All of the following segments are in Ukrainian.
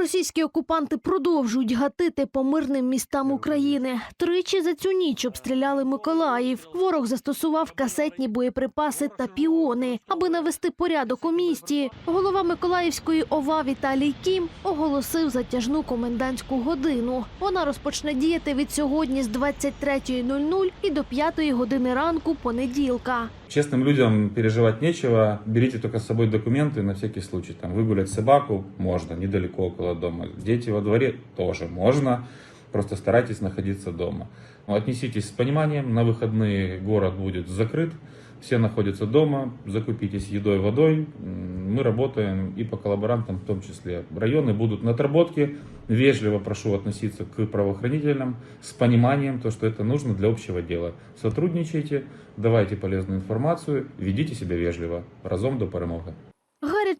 Російські окупанти продовжують гатити по мирним містам України. Тричі за цю ніч обстріляли Миколаїв. Ворог застосував касетні боєприпаси та піони, аби навести порядок у місті. Голова Миколаївської ОВА Віталій Кім оголосив затяжну комендантську годину. Вона розпочне діяти від сьогодні з 23.00 і до 5 години ранку понеділка. Честным людям переживать нечего. Берите только с собой документы на всякий случай. Там выгулять собаку можно, недалеко около дома. Дети во дворе тоже можно. Просто старайтесь находиться дома. Но Отнеситесь с пониманием. На выходные город будет закрыт. Все находятся дома. Закупитесь едой, водой. Мы работаем и по коллаборантам в том числе. Районы будут на отработке. Вежливо прошу относиться к правоохранителям с пониманием, то, что это нужно для общего дела. Сотрудничайте, давайте полезную информацию, ведите себя вежливо. Разом до перемоги.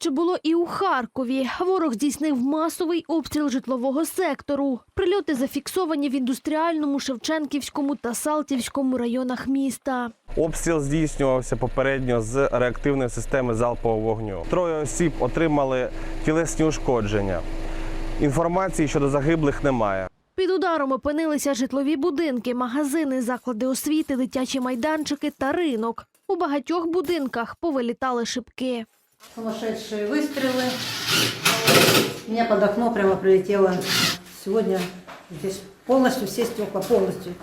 Гаряче було і у Харкові. Ворог здійснив масовий обстріл житлового сектору. Прильоти зафіксовані в індустріальному, Шевченківському та Салтівському районах міста. Обстріл здійснювався попередньо з реактивної системи залпового вогню. Троє осіб отримали тілесні ушкодження. Інформації щодо загиблих немає. Під ударом опинилися житлові будинки, магазини, заклади освіти, дитячі майданчики та ринок. У багатьох будинках повилітали шибки. Сумасшедшие выстрелы. У меня под окно прямо прилетело сегодня здесь полностью все стекла, полностью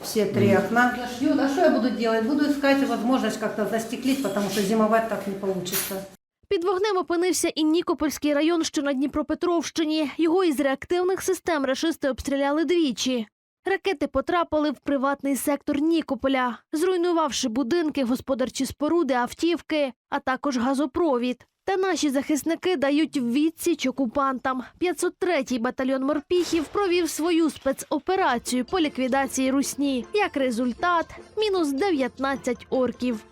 все три окна. Шьют. А что я буду делать? Буду искать возможность как-то застеклить, потому что зимовать так не получится. Під вогнем опинився і Нікопольський район, що на Дніпропетровщині. Його із реактивних систем рашисти обстріляли двічі. Ракети потрапили в приватний сектор Нікополя, зруйнувавши будинки, господарчі споруди, автівки, а також газопровід. Та наші захисники дають відсіч окупантам. 503-й батальйон морпіхів провів свою спецоперацію по ліквідації русні. Як результат, мінус 19 орків.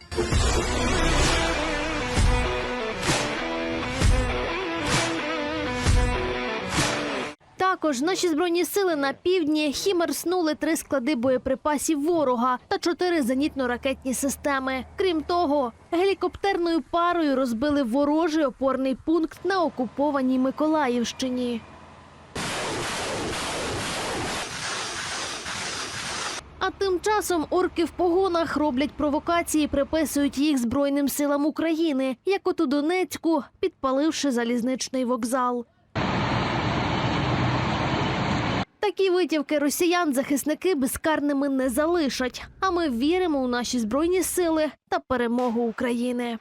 Також наші збройні сили на півдні хімерснули три склади боєприпасів ворога та чотири зенітно-ракетні системи. Крім того, гелікоптерною парою розбили ворожий опорний пункт на окупованій Миколаївщині. А тим часом орки в погонах роблять провокації, приписують їх Збройним силам України, як от у Донецьку, підпаливши залізничний вокзал. Такі витівки росіян захисники безкарними не залишать. А ми віримо у наші збройні сили та перемогу України.